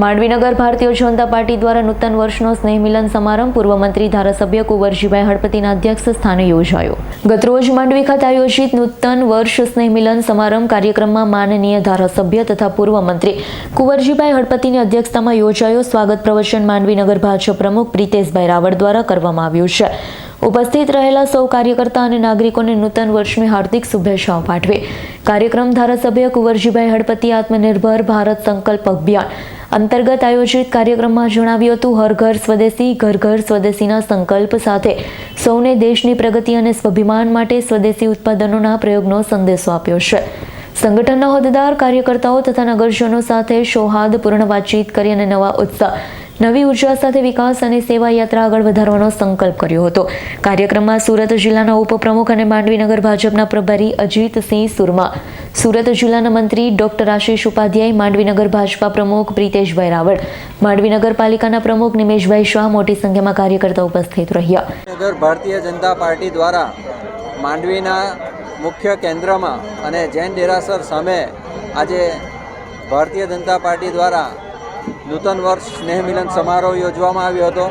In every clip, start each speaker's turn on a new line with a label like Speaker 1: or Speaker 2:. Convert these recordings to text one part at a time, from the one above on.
Speaker 1: માંડવીનગર Bharatiya Janata party દ્વારા નૂતન વર્ષનો સ્નેહ મિલન સમારંભ પૂર્વ મંત્રી ધારાસભ્ય કુંવરજીભાઈ હળપતિના અધ્યક્ષ સ્થાને યોજાયો. ગતરોજ માંડવી ખાતે આયોજિત નૂતન વર્ષ સ્નેહ મિલન સમારંભ કાર્યક્રમમાં માનનીય ધારાસભ્ય તથા પૂર્વ મંત્રી કુંવરજીભાઈ હળપતિની અધ્યક્ષતામાં યોજાયો સ્વાગત પ્રવચન માંડવીનગર ભાજપ પ્રમુખ પ્રિતેશભાઈ રાવળ દ્વારા કરવામાં આવ્યું છે. ઉપસ્થિત રહેલા સૌ કાર્યકર્તા અને નાગરિકોને નૂતન વર્ષની હાર્દિક શુભેચ્છાઓ પાઠવી. કાર્યક્રમ ધારાસભ્ય કુંવરજીભાઈ હળપતિ આત્મનિર્ભર ભારત સંકલ્પ અભિયાન અંતર્ગત આયોજિત કાર્યક્રમમાં જણાવ્યું હતું, હર ઘર સ્વદેશી, ઘર ઘર સ્વદેશીના સંકલ્પ સાથે સૌને દેશની પ્રગતિ અને સ્વાભિમાન માટે સ્વદેશી ઉત્પાદનોના પ્રયોગનો સંદેશો આપ્યો છે. સંગઠનના હોદ્દેદાર, કાર્યકર્તાઓ તથા નગરજનો સાથે સૌહાર્દપૂર્ણ વાતચીત કરી અને નવા ઉત્સાહ નવી ઊર્જા સાથે વિકાસ અને સેવા યાત્રા આગળ વધારવાનો સંકલ્પ કર્યો હતો. કાર્યક્રમમાં સુરત જિલ્લાના ઉપપ્રમુખ અને માંડવીનગર ભાજપના પ્રભારી અજીતસિંહ સુરમા, સુરત જિલ્લાના મંત્રી ડોક્ટર આશિષ ઉપાધ્યાય, માંડવીનગર ભાજપા પ્રમુખ પ્રિતેશભાઈ રાવળ માંડવી નગરપાલિકાના પ્રમુખ નિમેશભાઈ શાહ મોટી સંખ્યામાં કાર્યકર્તા ઉપસ્થિત રહ્યા.
Speaker 2: નગર ભારતીય જનતા પાર્ટી દ્વારા માંડવીના મુખ્ય કેન્દ્રમાં અને જૈન દેરાસર સામે આજે ભારતીય જનતા પાર્ટી દ્વારા નૂતન વર્ષ સ્નેહ મિલન સમારોહ યોજવામાં આવ્યો હતો,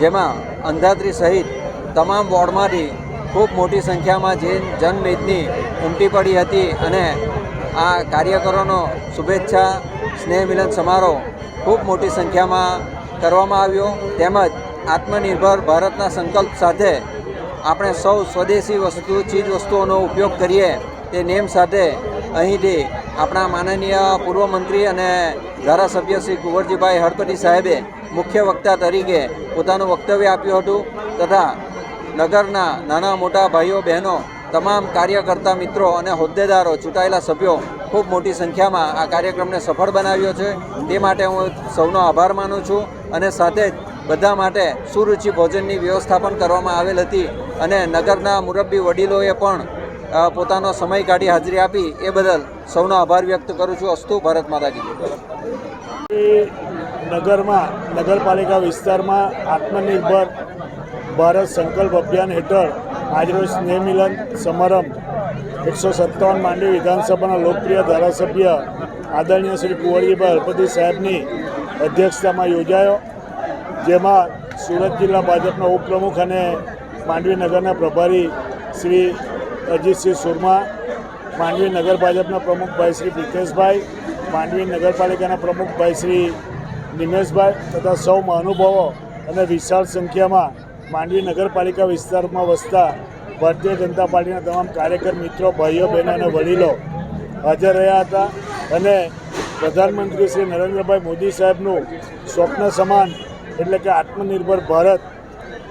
Speaker 2: જેમાં અંધાત્રી સહિત તમામ વોર્ડમાંથી ખૂબ મોટી સંખ્યામાં જૈન જનમેદની ઉમટી પડી હતી અને આ કાર્યકરોનો શુભેચ્છા સ્નેહમિલન સમારોહ ખૂબ મોટી સંખ્યામાં કરવામાં આવ્યો. તેમજ આત્મનિર્ભર ભારતના સંકલ્પ સાથે આપણે સૌ સ્વદેશી વસ્તુ, ચીજ વસ્તુઓનો ઉપયોગ કરીએ તે નેમ સાથે અહીંથી આપણા માનનીય પૂર્વ મંત્રી અને ધારાસભ્ય શ્રી કુંવરજીભાઈ હળપતિ સાહેબે મુખ્ય વક્તા તરીકે પોતાનું વક્તવ્ય આપ્યું હતું તથા નગરના નાના મોટા ભાઈઓ, બહેનો, તમામ કાર્યકર્તા મિત્રો અને હોદ્દેદારો, ચૂંટાયેલા સભ્યો ખૂબ મોટી સંખ્યામાં આ કાર્યક્રમને સફળ બનાવ્યો છે. તે માટે હું સૌનો આભાર માનું છું અને સાથે જ બધા માટે સુરુચિ ભોજનની વ્યવસ્થા પણ કરવામાં આવેલ હતી અને નગરના મુરબ્બી વડીલોએ પણ પોતાનો સમય કાઢી હાજરી આપી એ બદલ સૌનો આભાર વ્યક્ત કરું છું. અસ્તુ ભારત માતા
Speaker 3: નગરમાં, નગરપાલિકા વિસ્તારમાં આત્મનિર્ભર ભારત સંકલ્પ અભિયાન હેઠળ આજરોજ સ્નેહ મિલન સમારંભ એકસો સત્તાવન માંડવી વિધાનસભાના લોકપ્રિય ધારાસભ્ય આદરણીય શ્રી કુંવરજીભાઈ હળપતિ સાહેબની અધ્યક્ષતામાં યોજાયો, જેમાં સુરત જિલ્લા ભાજપના ઉપપ્રમુખ અને માંડવી નગરના પ્રભારી શ્રી અજીતસિંહ સુરમા, માંડવી નગર ભાજપના પ્રમુખ ભાઈ શ્રી પ્રિતેશભાઈ, માંડવી નગરપાલિકાના પ્રમુખ ભાઈ શ્રી નિમેશભાઈ તથા સૌ મહાનુભાવો અને વિશાળ સંખ્યામાં માંડવી નગરપાલિકા વિસ્તારમાં વસતા ભારતીય જનતા પાર્ટીના તમામ કાર્યકર, મિત્રો, ભાઈઓ, બહેનો અને વડીલો હાજર રહ્યા હતા અને પ્રધાનમંત્રી શ્રી નરેન્દ્રભાઈ મોદી સાહેબનું સ્વપ્ન સમાન એટલે કે આત્મનિર્ભર ભારત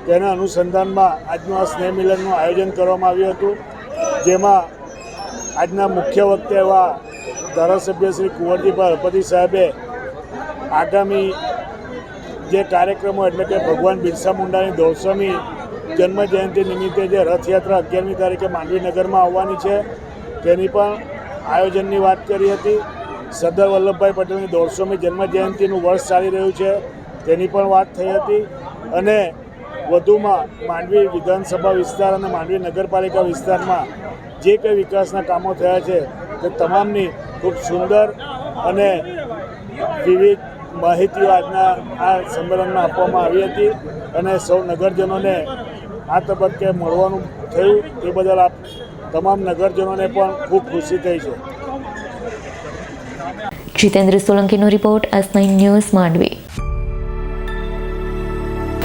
Speaker 3: તેના અનુસંધાનમાં આજનું આ સ્નેહ મિલનનું આયોજન કરવામાં આવ્યું હતું. જેમાં આજના મુખ્ય વક્તા એવા ધારાસભ્ય શ્રી કુંવરજીભાઈ હળપતિ સાહેબે આગામી જે કાર્યક્રમો એટલે કે ભગવાન બિરસા મુંડાની દોઢસોમી જન્મજયંતિ નિમિત્તે જે રથયાત્રા અગિયારમી તારીખે માંડવીનગરમાં આવવાની છે, તેની પણ આયોજનની વાત કરી હતી. સરદાર વલ્લભભાઈ પટેલની દોઢસોમી જન્મ જયંતિનું વર્ષ ચાલી રહ્યું છે, તેની પણ વાત થઈ હતી. અને વધુમાં માંડવી વિધાનસભા વિસ્તાર અને માંડવી નગરપાલિકા વિસ્તારમાં જે કંઈ વિકાસના કામો થયા છે, તે તમામની ખૂબ સુંદર અને વિવિધ માહિતીઓ આજના આ સંમેલનમાં આપવામાં આવી હતી અને સૌ નગરજનોને આ તબક્કે મળવાનું થયું તે બદલ આપ તમામ નગરજનોને પણ ખૂબ ખુશી થઈ છે.
Speaker 1: Jitendra સોલંકીનો report S nine news Mandvi.